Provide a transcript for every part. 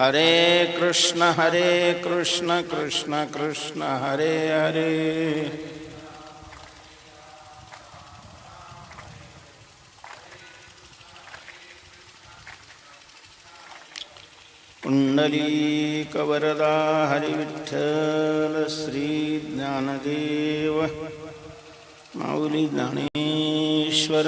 हरे कृष्ण हरे कृष्ण कृष्ण कृष्ण हरे हरे। पुण्डलीकवरदा हरिविठ्ठल श्रीज्ञानदेव माऊली ज्ञानेश्वर।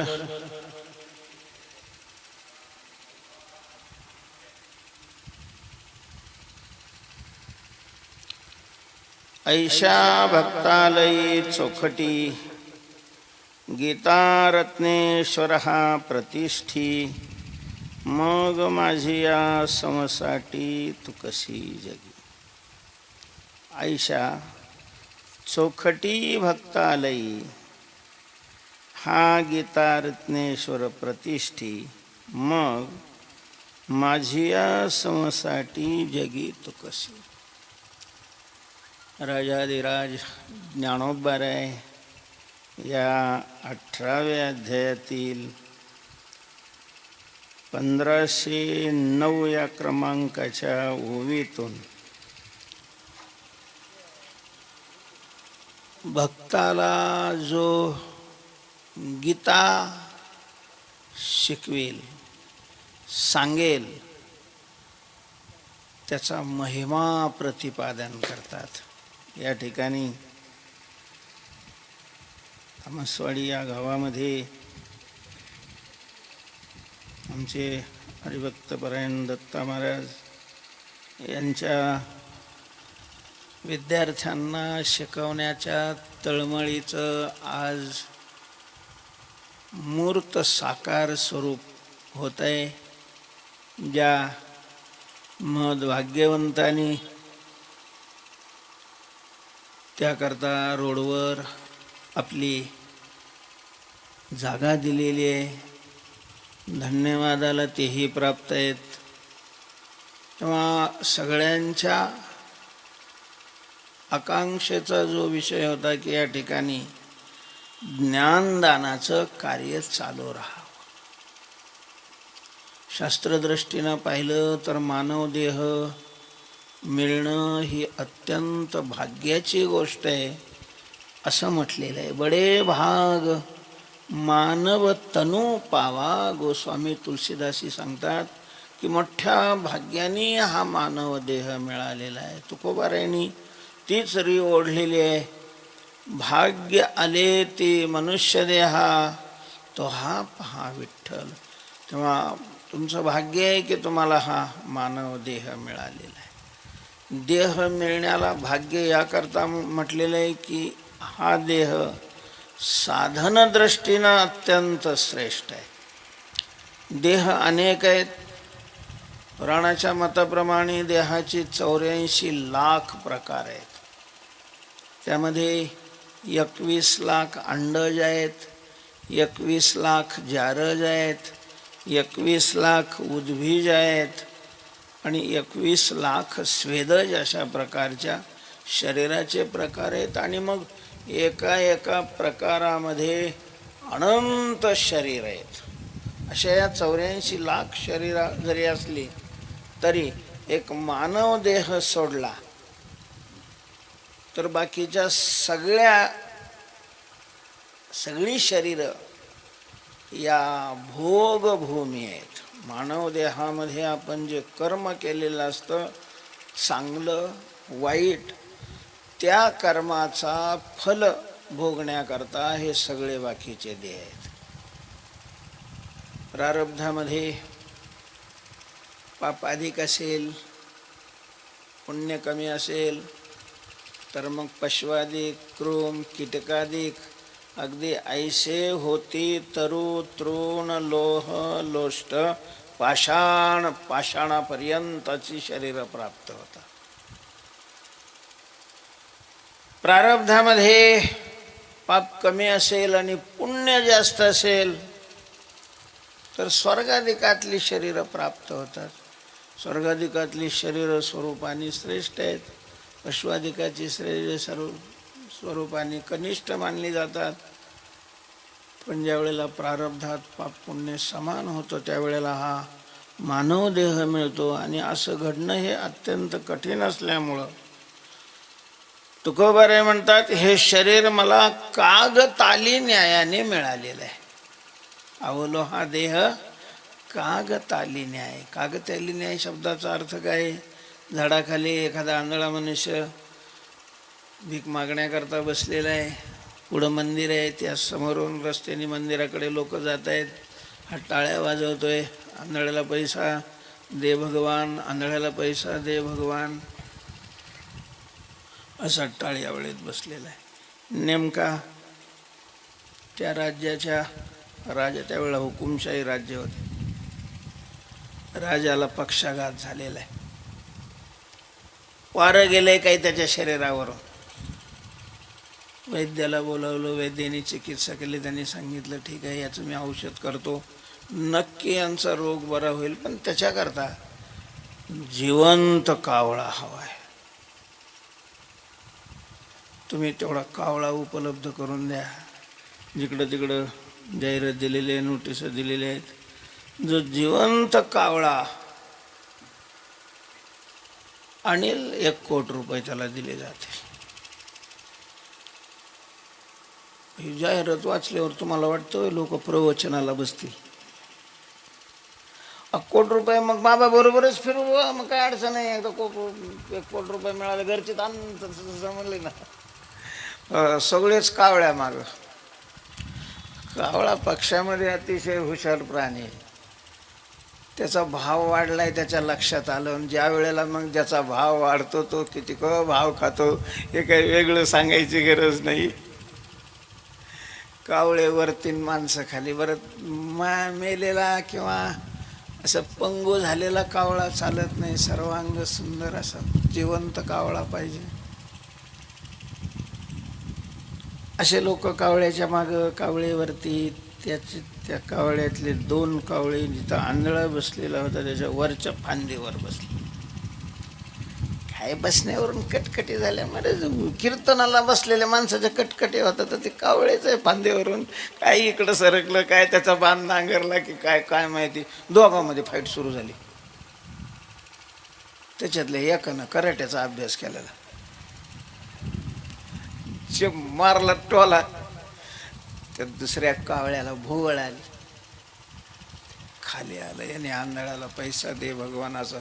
ऐशा भक्तालयी चोखटी गीतारत्नेश्वर हा प्रतिष्ठी। मग माझी या समसाठी तू कशी जगी। ऐशा चोखटी भक्तालयी, हा गीता रत्नेश्वर प्रतिष्ठी। मग माझी या समसाठी जगी तू कशी राजाधिराज ज्ञानोबाराय या अठराव्या अध्यायातील पंधराशे नऊ या क्रमांकाच्या ओवीतून भक्ताला जो गीता शिकवेल सांगेल त्याचा महिमा प्रतिपादन करतात. या ठिकाणी तामसवाडी या गावामध्ये आमचे हरिभक्तपरायण दत्ता महाराज यांच्या विद्यार्थ्यांना शिकवण्याच्या तळमळीचं आज मूर्त साकार स्वरूप होत आहे ज्या महद्भाग्यवंतांनी त्याकरता रोडवर आपली जागा दिलेली आहे. धन्यवादाला तेही प्राप्त आहेत. तेव्हा सगळ्यांच्या आकांक्षेचा जो विषय होता की या ठिकाणी ज्ञानदानाचं कार्य चालू राहावं. शास्त्रदृष्टीनं पाहिलं तर मानव देह मिळणं ही अत्यंत भाग्याची गोष्ट आहे. असं म्हटलेलं आहे. बडे भाग मानव तनू पावा, गोस्वामी तुलसीदासी सांगतात की मोठ्या भाग्याने हा मानव देह मिळालेला आहे. तुकोबारायणी तीच री ओढलेली आहे. भाग्य आले ते मनुष्य देहा तो हा पहा विठ्ठल. तेव्हा तुमचं भाग्य आहे की तुम्हाला हा मानव देह मिळालेला आहे. देह मिळण्याला भाग्य याकरता म्हटलेलं आहे की हा देह साधनदृष्टीनं अत्यंत श्रेष्ठ आहे. देह अनेक आहेत. पुराणाच्या मताप्रमाणे देहाची चौऱ्याऐंशी लाख प्रकार आहेत. त्यामध्ये एकवीस लाख अंडज आहेत एकवीस लाख जारज आहेत एकवीस लाख उद्भीज आहेत आणि एकवीस लाख स्वेदज अशा प्रकारच्या शरीराचे प्रकार आहेत आणि मग एका एका प्रकारामध्ये अनंत शरीर आहेत. अशा या चौऱ्याऐंशी लाख शरीरा जरी असली तरी एक मानव देह सोडला तर बाकीच्या सगळ्या सगळी शरीरं या भोगभूमी आहेत. मानव देहामध्ये आपण जे कर्म केलेलं असतं चांगलं वाईट त्या कर्माचा फल भोगण्याकरता हे सगळे बाकीचे देह आहेत. प्रारब्धामध्ये पाप अधिक असेल पुण्य कमी असेल तर मग पश्वादिक क्रोम कीटकादिक अगदी ऐसे होती तरु तृण लोह लोष्ट पाषाण पाषाणापर्यंतची शरीर प्राप्त होता. प्रारब्धामध्ये पाप कमी असेल आणि पुण्य जास्त असेल तर स्वर्गाधिकातली शरीरं प्राप्त होतात. स्वर्गाधिकातली शरीर स्वरूपाने श्रेष्ठ आहेत. अश्वाधिकाची श्रेय सर्व स्वरूपाने कनिष्ठ मानली जातात. पण ज्या वेळेला प्रारब्धात पाप पुण्य समान होतं त्यावेळेला हा मानव देह मिळतो आणि असं घडणं हे अत्यंत कठीण असल्यामुळं. तुकोबारे म्हणतात हे शरीर मला काग ताली न्यायाने मिळालेलं आहे. अवलो हा देह काग ताली न्याय काग ताली न्याय शब्दाचा अर्थ काय? झाडाखाली एखादा आंधळा मनुष्य भीक मागण्याकरता बसलेला आहे. पुढं मंदिर आहे. त्या समोरून रस्त्याने मंदिराकडे लोक जात आहेत. हा टाळ्या वाजवतो आहे आंधळ्याला पैसा दे भगवान. आंधळ्याला पैसा दे भगवान. असा टाळ्या वेळेत बसलेला आहे. नेमका त्या राज्याच्या राजा त्यावेळेला हुकुमशाही राज्य होते. राजाला पक्षाघात झालेला आहे. वारं आहे काही त्याच्या शरीरावर वैद्याला बोलावलं वैद्याने चिकित्सा केली त्यांनी सांगितलं ठीक आहे याचं मी औषध करतो. नक्की यांचा रोग बरा होईल पण त्याच्याकरता जिवंत कावळा हवा आहे. तुम्ही तेवढा कावळा उपलब्ध करून द्या. जिकडं तिकडं जाहिरात दिलेली आहे नोटीस दिलेली आहेत. जो जिवंत कावळा अनिल एक कोट रुपये त्याला दिले जाते ही जाहिरात वाचल्यावर तुम्हाला वाटतं लोक प्रवचनाला बसतील. अ, कोट रुपये मग बाबा बरोबरच फिरू मग काय अडचण नाही एकदा कोट एक कोट रुपये मिळाले घरचे ताण समजले ना. सगळेच कावळ्या माग. कावळा पक्षामध्ये अतिशय हुशार प्राणी आहे. त्याचा भाव वाढलाय त्याच्या लक्षात आलं आणि ज्या वेळेला मग ज्याचा भाव वाढतो तो किती क भाव खातो हे काही वेगळं सांगायची गरज नाही. कावळे वरतीन माणसं खाली. बरं मा मेलेला किंवा असं पंगू झालेला कावळा चालत नाही. सर्वांग सुंदर असा जिवंत कावळा पाहिजे. असे लोक कावळ्याच्या मागं कावळेवरती त्याचे त्या कावळ्यातले दोन कावळे जिथं आंधळा बसलेला होता त्याच्या वरच्या फांदीवर बसले. काय बसण्यावरून कटकटी झाल्या मरे कीर्तनाला बसलेल्या माणसाच्या कटकटी होता तर ते कावळेच आहे फांद्यावरून काय इकडं सरकलं काय त्याचा बांध नांगरला की काय काय माहिती. दोघांमध्ये फाईट सुरू झाली. त्याच्यातल्या एकानं कराट्याचा अभ्यास केलेला. जे मारला टोला त्या दुसऱ्या कावळ्याला भोवळ आली. खाली आलं याने आंधळाला पैसा दे भगवानाचा.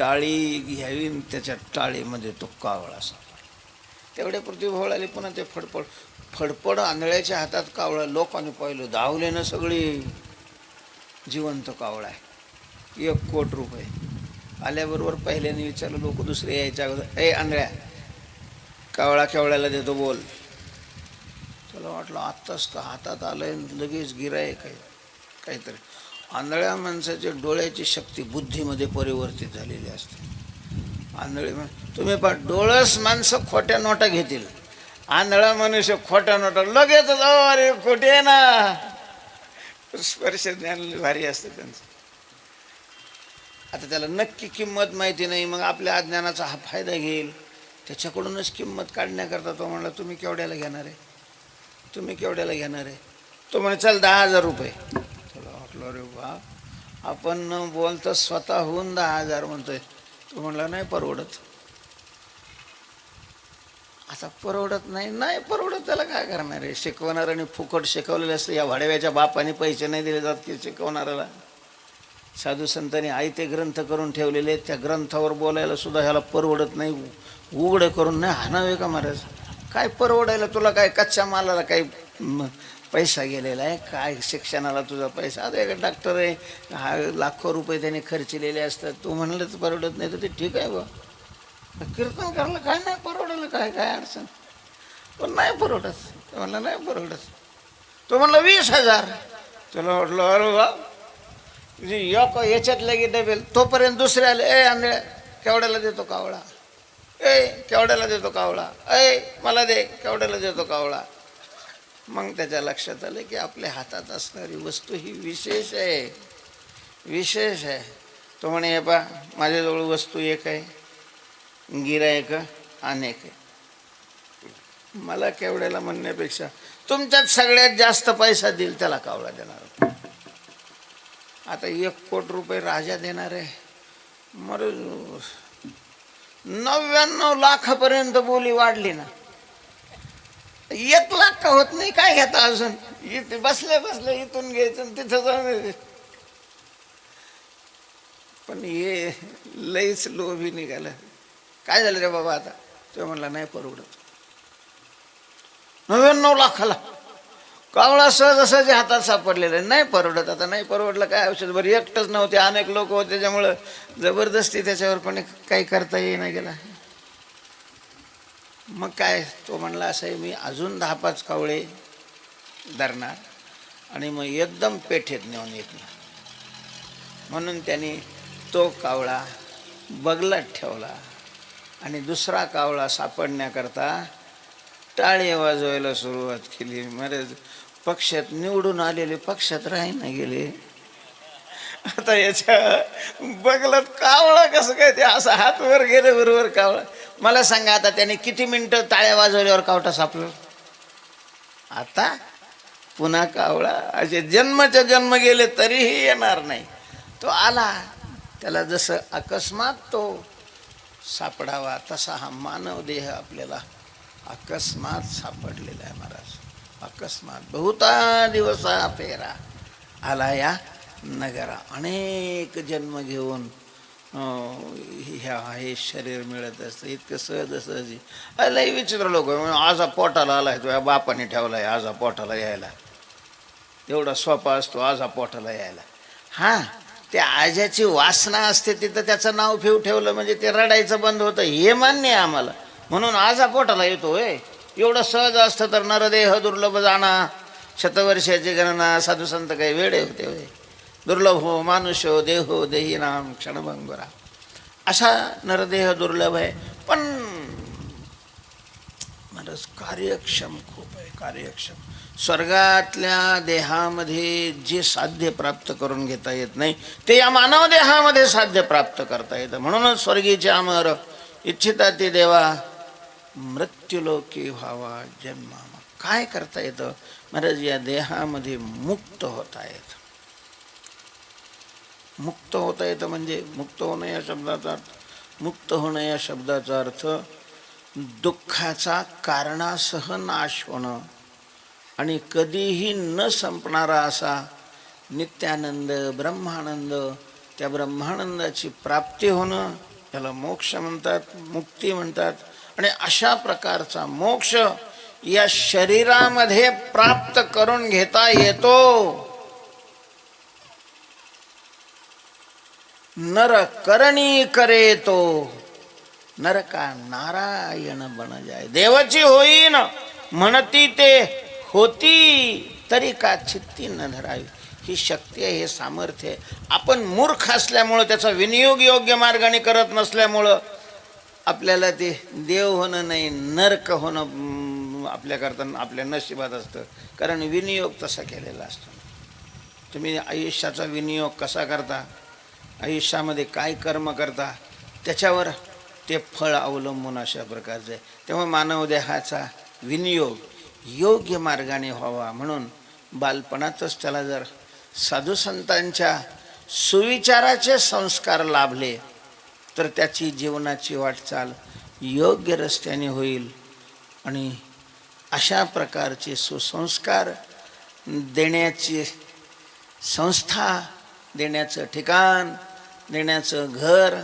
टाळी घ्यावी त्याच्या टाळीमध्ये तो कावळा सापडला तेवढ्यापुरती भोवळ आली पुन्हा ते फडफड फडफड आंधळ्याच्या हातात कावळा लोकांनी पाहिलं धावले ना सगळी. जिवंत कावळा आहे. एक कोट रुपये. आल्याबरोबर पहिल्याने विचारलं लोक दुसरे यायच्या अगोदर ए आंधळ्या कावळा केवळ्याला देतो बोल. त्याला वाटलं आत्ताच का हातात आलं आणि लगेच गिराय काय काहीतरी. आंधळ्या माणसाच्या डोळ्याची शक्ती बुद्धीमध्ये परिवर्तित झालेली असते. आंधळे तुम्ही पण डोळस माणसं खोट्या नोटा घेतील. आंधळा मनुष्य खोट्या नोटा लगेच अरे खोटे आहे ना. स्पर्श ज्ञान भारी असतं त्यांचं. आता त्याला नक्की किंमत माहिती नाही मग आपल्या अज्ञानाचा हा फायदा घेईल. त्याच्याकडूनच किंमत काढण्याकरता तो म्हणला तुम्ही केवढ्याला घेणार आहे? तुम्ही केवढ्याला घेणार आहे? तो म्हणे चल दहा हजार रुपये. म्हटलं अरे वा. आपण न बोलता स्वतःहून दहा हजार म्हणतोय. तो म्हणला नाही परवडत. आता परवडत नाही. नाही परवडत त्याला काय करणार आहे? शिकवणाऱ्याने फुकट शिकवलेलं असतं. या भाड्याव्याच्या बापाने पैसे नाही दिले जात की शिकवणाऱ्याला. साधू संतांनी आयते ग्रंथ करून ठेवलेले त्या ग्रंथावर बोलायला सुद्धा ह्याला परवडत नाही. उघडे करून नाही हाणावे का महाराज? काय परवडायला? तुला काय कच्च्या मालाला काही पैसा गेलेला आहे. काय शिक्षणाला तुझा पैसा? आता एक डॉक्टर आहे. हा लाखो रुपये त्याने खर्चलेले असतात. तू म्हणलं तर परवडत नाही. तर ते ठीक आहे बा कीर्तन करायला काय नाही परवडलं? काय काय अडचण? पण नाही परवडत. तो म्हणलं नाही परवडत. तो म्हणलं वीस हजार. तुला म्हटलं अरे बा म्हणजे एक याच्यात लगे डबेल. तोपर्यंत दुसरे आले ए आंधळ्या केवड्याला देतो कावळा? ए केवड्याला देतो कावळा? ए मला दे केवड्याला देतो कावळा? मग त्याच्या लक्षात आलं की आपल्या हातात असणारी वस्तू ही विशेष आहे. विशेष आहे. तो म्हणे हे पा माझ्याजवळ वस्तू एक आहे. गिरायक अनेक आहे. मला केवढ्याला म्हणण्यापेक्षा तुमच्यात सगळ्यात जास्त पैसा देईल त्याला कावळा देणार. आता एक कोट रुपये राजा देणार आहे. मर नव्याण्णव लाखापर्यंत बोली वाढली ना. एक लाख का होत नाही काय घेता अजून. इथे बसले बसले इथून घ्यायचं आणि तिथं जाऊन पण हे लईच लोभी निघालं. काय झालं रे बाबा आता? तो म्हणला नाही परवडत. नव्याण्णव लाखाला. कावळा सहज सहज हातात सापडलेला आहे. नाही परवडत आता नाही परवडलं काय औषध? बरं एकटंच नव्हते. अनेक लोक होते त्याच्यामुळं जबरदस्ती त्याच्यावर पण काही करता येईना गेला. मग काय तो म्हणला असं आहे मी अजून दहा पाच कावळे धरणार आणि मग एकदम पेठेत नेऊन येणार म्हणून त्यांनी तो कावळा बगलात ठेवला आणि दुसरा कावळा सापडण्याकरता टाळे वाजवायला सुरुवात केली. मरेच पक्षात निवडून आलेले पक्षात राहीना गेले. आता याच्या बगलात कावळा कसं काय ते असं हात वर गेले बरोबर कावळा मला सांगा आता त्याने किती मिनटं टाळ्या वाजवल्यावर कावटा सापलं आता पुन्हा कावळा असे जन्मच्या जन्म गेले तरीही येणार नाही. तो आला त्याला जसं अकस्मात तो सापडावा तसा हा मानव देह आपल्याला अकस्मात सापडलेला आहे महाराज. अकस्मात बहुता दिवसा फेरा आला या नगरा. अनेक जन्म घेऊन ह्या हे शरीर मिळत असतं इतकं सहज सहजी. लई विचित्र लोक आजा पोटाला आला तो या बापाने ठेवला आहे आजा पोटाला यायला. एवढा सोपा असतो आजा पोटाला यायला. हां त्या आजाची वासना असते तिथं त्याचं नाव फेव ठेवलं म्हणजे ते रडायचं बंद होतं हे मान्य आहे आम्हाला. म्हणून आजा पोटाला येतो होय. एवढं सहज असतं तर नरदेह दुर्लभ जाणा. शतवर्षाची गणना साधू संत काही वेळे होते होय. दुर्लभ हो मानुष्य देहो देही नाम क्षणभंगुरा असा नरदेह दुर्लभ आहे पण महाराज कार्यक्षम खूप आहे कार्यक्षम. स्वर्गातल्या देहामध्ये जे साध्य प्राप्त करून घेता येत नाही ते या मानव देहामध्ये साध्य प्राप्त करता येतं. म्हणूनच स्वर्गीचे अमर इच्छिता ते देवा मृत्यूलोकी व्हावा जन्मा काय करता येतं? महाराज या देहामध्ये मुक्त होता येतं. मुक्त होता येतं म्हणजे मुक्त होणं या शब्दाचा अर्थ मुक्त होणं या शब्दाचा अर्थ दुःखाचा कारणासह नाश होणं. आणि कधीही न संपणारा असा नित्यानंद ब्रह्मानंद त्या ब्रह्मानंदाची प्राप्ती होणं याला मोक्ष म्हणतात मुक्ती म्हणतात. आणि अशा प्रकारचा मोक्ष या शरीरामध्ये प्राप्त करून घेता येतो. नर करणी करे तो. नर का नारायण बन जाय. देवाची होईन म्हणती ते होती तरी का चित्ती न धरावी? ही शक्ती आहे हे सामर्थ्य आहे. आपण मूर्ख असल्यामुळं त्याचा विनियोग योग्य मार्गाने करत नसल्यामुळं आपल्याला ते देव होणं नाही नरक होणं आपल्याकरता आपल्या नशिबात असतं. कारण विनियोग तसा केलेला असतो. तुम्ही आयुष्याचा विनियोग कसा करता? आयुष्यामध्ये काय कर्म करता त्याच्यावर ते फळ अवलंबून अशा प्रकारचं. आहे तेव्हा मानव देहाचा विनियोग योग्य मार्गाने व्हावा. म्हणून बालपणातच त्याला जर साधुसंतांच्या सुविचाराचे संस्कार लाभले तर त्याची जीवनाची वाटचाल योग्य रस्त्याने होईल. आणि अशा प्रकारचे सुसंस्कार देण्याची संस्था देण्याचं ठिकाण देण्याचं घर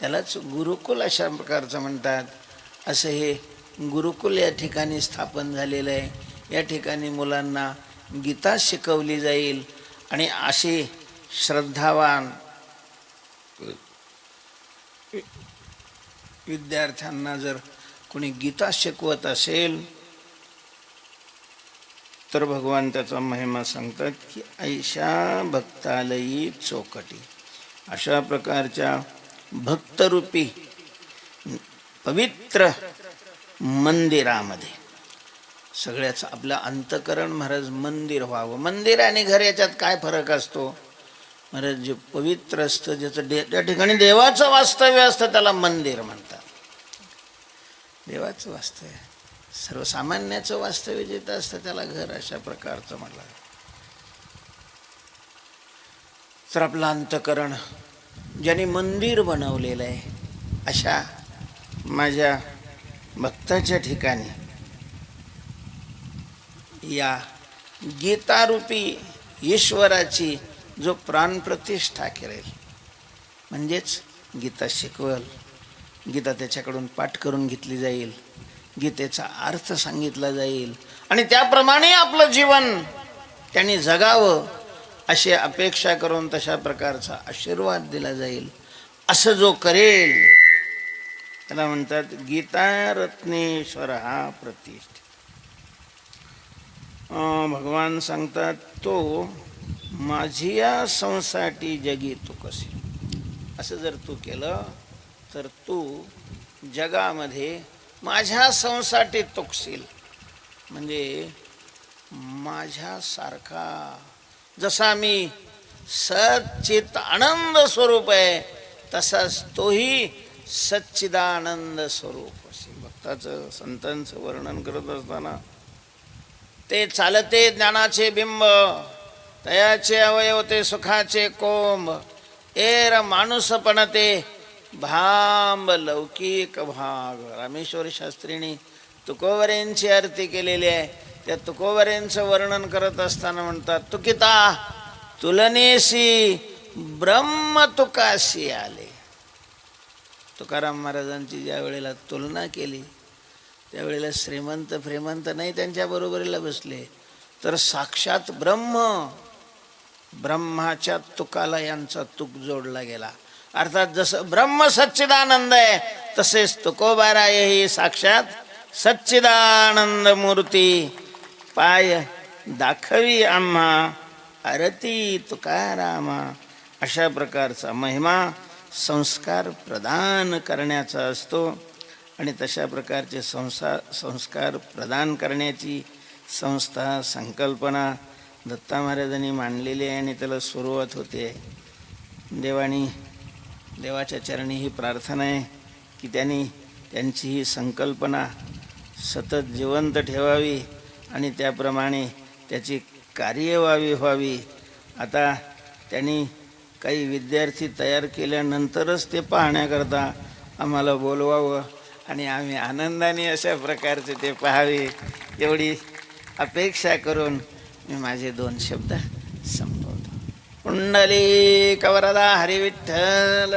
त्यालाच गुरुकुल अशा प्रकारचं म्हणतात. असं हे गुरुकुल या ठिकाणी स्थापन झालेलं आहे. या ठिकाणी मुलांना गीता शिकवली जाईल आणि असे श्रद्धावान विद्यार्थ्यांना जर कोणी गीता शिकवत असेल तर भगवान त्याचा महिमा सांगतात की ऐशा भक्तालयी चौकटी. अशा प्रकारच्या भक्तरूपी पवित्र मंदिरामध्ये. सगळ्याच आपलं अंतकरण महाराज मंदिर व्हावं. मंदिर आणि घर याच्यात काय फरक असतो? महाराज जे पवित्र असतं ज्याचं दे त्या ठिकाणी देवाचं वास्तव्य असतं त्याला मंदिर म्हणतात. देवाचं वास्तव्य. सर्वसामान्याचं वास्तव्य जिथं असतं त्याला घर अशा प्रकारचं म्हटलं तर आपलं अंतकरण ज्याने मंदिर बनवलेलं आहे अशा माझ्या भक्ताच्या ठिकाणी या गीतारूपी ईश्वराची जो प्राणप्रतिष्ठा करेल म्हणजेच गीता शिकवल गीता त्याच्याकडून पाठ करून घेतली जाईल गीतेचा अर्थ सांगितला जाईल आणि त्याप्रमाणे आपलं जीवन त्यांनी जगावं अशी अपेक्षा करून तशा प्रकारचा आशीर्वाद दिला जाईल. असं जो करेल त्याला म्हणतात गीता रत्नेश्वर हा प्रतिष्ठ भगवान सांगतात तो माझी या संसाठी जगी तू कसे असं जर तू केलं तर तू जगामध्ये माझ्या संसाठी तुकशील. म्हणजे माझ्यासारखा जसा मी सच्चित आनंद स्वरूप आहे तसाच तोही सच्चिदानंद स्वरूप. असे भक्ताचं संतांचं वर्णन करत असताना ते चालते ज्ञानाचे बिंब तयाचे अवयव ते सुखाचे कोंब एर माणूसपण ते भांब लौकिक भाग. रामेश्वर शास्त्रींनी तुकोवरेंची आरती केलेली आहे. त्या तुकोबऱ्यांचं वर्णन करत असताना म्हणतात तुकिता तुलनेशी ब्रह्म तुकाशी आले. तुकाराम महाराजांची ज्या वेळेला तुलना केली त्यावेळेला श्रीमंत श्रीमंत नाही त्यांच्या बरोबरीला बसले तर साक्षात ब्रह्म ब्रह्माच्या तुकाला यांचा तुक जोडला गेला. अर्थात जसं ब्रह्म सच्चिदानंद आहे तसेच तुकोबाराय ही साक्षात सच्चिदानंद मूर्ती पाय दाखवी आम्हा आरती तुकारामा. अशा प्रकारचा महिमा संस्कार प्रदान करण्याचा असतो आणि तशा प्रकारचे संसा संस्कार प्रदान करण्याची संस्था संकल्पना दत्ता महाराजांनी मांडलेली आहे आणि त्याला सुरुवात होते. देवानी देवाच्या चरणी ही प्रार्थना आहे की त्यांनी त्यांची ही संकल्पना सतत जिवंत ठेवावी. आणि त्याप्रमाणे त्याची कार्यवाही व्हावी. आता त्यांनी काही विद्यार्थी तयार केल्यानंतरच ते पाहण्याकरता आम्हाला बोलवावं आणि आम्ही आनंदाने अशा प्रकारचे ते पाहावे एवढी अपेक्षा करून मी माझे दोन शब्द संपवतो. कुंडली कवरदा हरिविठ्ठल.